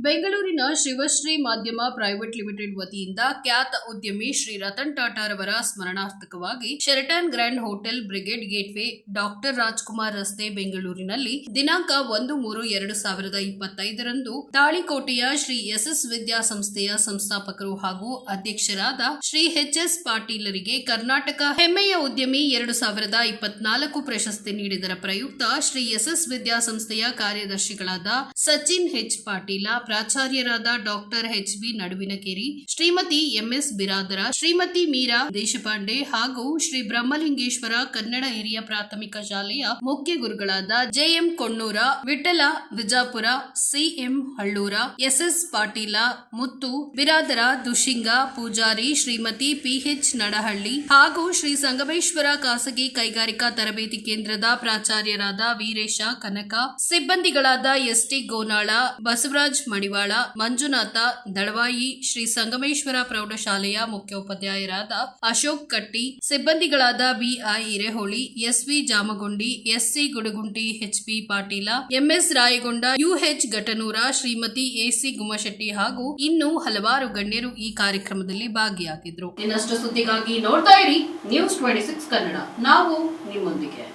ಬೆಂಗಳೂರಿನ ಶಿವಶ್ರೀ ಮಾಧ್ಯಮ private limited ವತಿಯಿಂದ ಖ್ಯಾತ ಉದ್ಯಮಿ ಶ್ರೀ ರತನ್ ಟಾಟಾರವರ ಸ್ಮರಣಾರ್ಥಕವಾಗಿ Sheraton Grand hotel Brigade Gateway doctor Rajkumar ರಸ್ತೆ ಬೆಂಗಳೂರಿನಲ್ಲಿ ದಿನಾಂಕ ಒಂದು ಮೂರು ಎರಡು ಸಾವಿರದ ಇಪ್ಪತ್ತೈದರಂದು ತಾಳಿಕೋಟೆಯ ಶ್ರೀ ಎಸ್ ಎಸ್ ವಿದ್ಯಾಸಂಸ್ಥೆಯ ಸಂಸ್ಥಾಪಕರು ಹಾಗೂ ಅಧ್ಯಕ್ಷರಾದ ಶ್ರೀ ಎಚ್ ಎಸ್ ಪಾಟೀಲರಿಗೆ ಕರ್ನಾಟಕ ಹೆಮ್ಮೆಯ ಉದ್ಯಮಿ ಎರಡು ಸಾವಿರದ ಇಪ್ಪತ್ನಾಲ್ಕು ಪ್ರಶಸ್ತಿ ನೀಡಿದರ ಪ್ರಯುಕ್ತ ಶ್ರೀ ಎಸ್ ಎಸ್ ವಿದ್ಯಾಸಂಸ್ಥೆಯ ಕಾರ್ಯದರ್ಶಿಗಳಾದ Sachin H Patil ಪ್ರಾಚಾರ್ಯರಾದ doctor H B Nadavinakeri, Shrimati MS Biradar, Shrimati Meera Deshpande ಹಾಗೂ ಶ್ರೀ ಬ್ರಹ್ಮಲಿಂಗೇಶ್ವರ ಕನ್ನಡ ಹಿರಿಯ ಪ್ರಾಥಮಿಕ ಶಾಲೆಯ ಮುಖ್ಯ ಗುರುಗಳಾದ JM Konnur, Vittal Vijapur, CM Hallur, SS Patil, Muttu Biradar Dushinga Pujari Shrimati PH Nadahalli ಹಾಗೂ ಶ್ರೀ ಸಂಗಮೇಶ್ವರ ಖಾಸಗಿ ಕೈಗಾರಿಕಾ ತರಬೇತಿ ಕೇಂದ್ರದ ಪ್ರಾಚಾರ್ಯರಾದ ವೀರೇಶ ಕನಕ, ಸಿಬ್ಬಂದಿಗಳಾದ ಎಸ್ಟಿ ಗೋನಾಳ, ಬಸವರಾಜ್ ಮಡಿವಾಳ, ಮಂಜುನಾಥ, ದಳವಾಯಿ, ಶ್ರೀ ಸಂಗಮೇಶ್ವರ ಪ್ರೌಢಶಾಲೆಯ ಮುಖ್ಯೋಪಾಧ್ಯಾಯರಾದ Ashok Katti, ಸಿಬ್ಬಂದಿಗಳಾದ B I Hireholi, S V Jamagundi, SC Gudugunti HP Patil, MS Rayagonda, UH Ghatanur Shrimati AC Gummashetti ಹಾಗೂ ಇನ್ನೂ ಹಲವಾರು ಗಣ್ಯರು ಈ ಕಾರ್ಯಕ್ರಮದಲ್ಲಿ ಭಾಗಿಯಾಗಿದ್ರು. ಇನ್ನಷ್ಟು ಸುದ್ದಿಗಾಗಿ ನೋಡ್ತಾ ಇರಿ ನ್ಯೂಸ್ ಟ್ವೆಂಟಿ ಸಿಕ್ಸ್ ಕನ್ನಡ. ನಾವು ನಿಮ್ಮೊಂದಿಗೆ.